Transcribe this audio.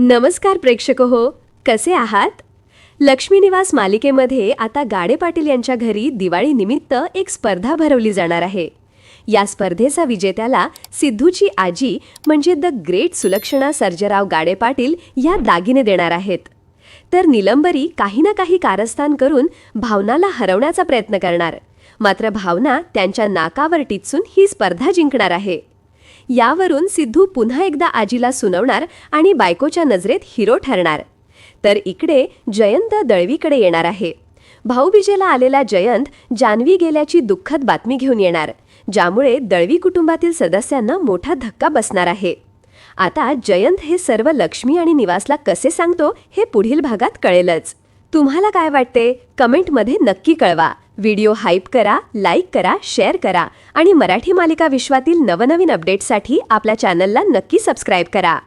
नमस्कार प्रेक्षक हो कसे आहात? लक्ष्मी निवास मालिकेमध्ये आता गाडे पाटील यांच्या घरी दिवाळीनिमित्त एक स्पर्धा भरवली जाणार आहे. या स्पर्धेचा विजेत्याला सिद्धूची आजी म्हणजे द ग्रेट सुलक्षणा सर्जराव गाडे पाटील या दागिने देणार आहेत. तर निलंबरी काही ना काही कारस्थान करून भावनाला हरवण्याचा प्रयत्न करणार. मात्र भावना त्यांच्या नाकावर टिचून ही स्पर्धा जिंकणार आहे. यावरून सिद्धू पुन्हा एकदा आजीला सुनवणार आणि बायकोच्या नजरेत हिरो ठरणार. तर इकडे जयंत दळवीकडे येणार आहे. भाऊबीजेला आलेला जयंत जान्हवी गेल्याची दुःखद बातमी घेऊन येणार ज्यामुळे दळवी कुटुंबातील सदस्यांना मोठा धक्का बसणार आहे. आता जयंत हे सर्व लक्ष्मी आणि निवासला कसे सांगतो हे पुढील भागात कळेलच. तुम्हाला काय वाटते? कमेंटमध्ये नक्की कळवा. व्हिडिओ हाईप करा लाईक करा शेअर करा आणि मराठी मालिका विश्वातील नवनवीन अपडेट्ससाठी आपल्या चॅनलला नक्की सबस्क्राईब करा.